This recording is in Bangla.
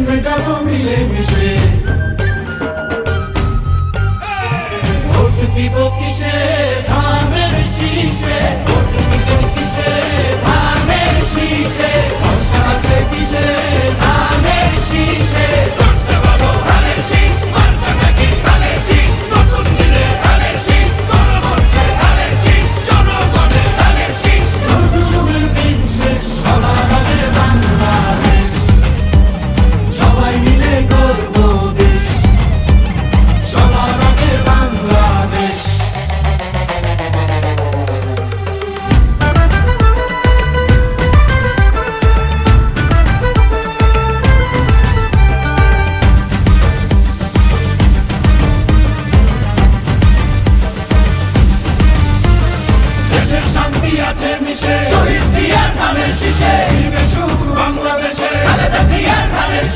জন্মে যাব মিলে মিশে আছে মিশে। শহীদ জিয়ার ধানের শীষে। বাংলাদেশে। খালেদা জিয়ার ধানের